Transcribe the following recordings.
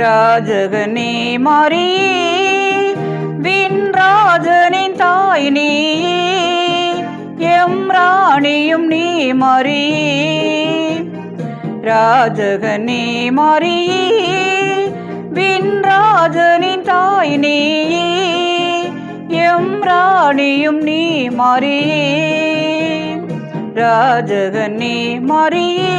ராஜகனே மாறி விண்ராஜனின் தாய் நீ எம் ராணியும் நீ மாறி. ராஜகனே மாறி விண்ராஜனின் தாய் நீ எம் ராணியும் நீ மாறி. ராஜகனே மாறியே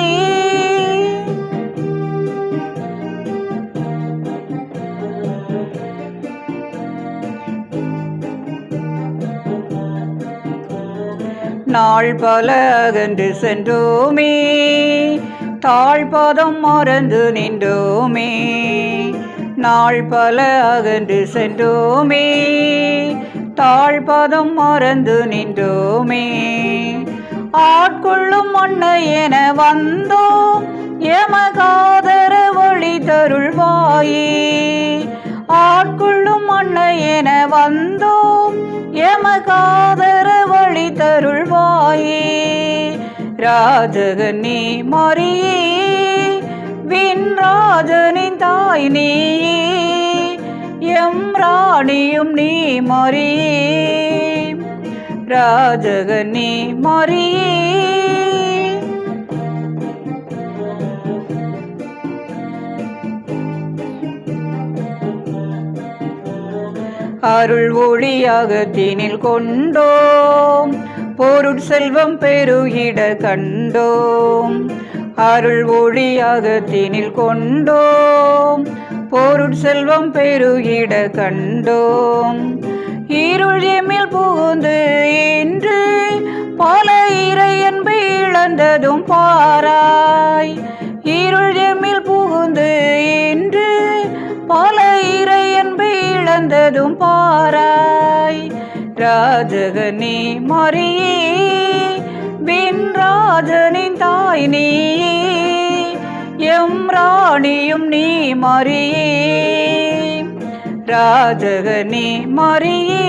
நாள் பல அகன்று சென்றோமே. தாழ்பாதம் மறந்து நின்றோமே. நாள் பல அகன்று சென்றோமே. தாழ்பாதம் மறந்து நின்றோமே. ஆட்கொள்ளும் மண்ணை என வந்தோம். எமகாதர வழி தருள்வாயே. ஆட்கொள்ளும் மண்ணை என வந்தோம். எமகாதர தருள்வாயே ராஜகனே மறியே விண்ராஜனின் தாய் நீ எம் ராணியும் நீ மறியே ராஜகனே மறியே. அருள் ஒளியாக தீனில் கொண்டோம் போருட் செல்வம் பெருகிட கண்டோம். அருள் ஒளியாக தீனில் கொண்டோம். போருட் செல்வம் பெருகிட கண்டோம். இருள் எமில் புகுந்து இன்று பல இறையன்பை இழந்ததும் பாராய். இருள் எமில் புகுந்து இன்று பல இறையன்பை இழந்ததும் பாராய். ராஜகனே வின் ராஜனின் தாய் நீ. எம் ராணியும் நீ மறியே ராஜகனே மறியே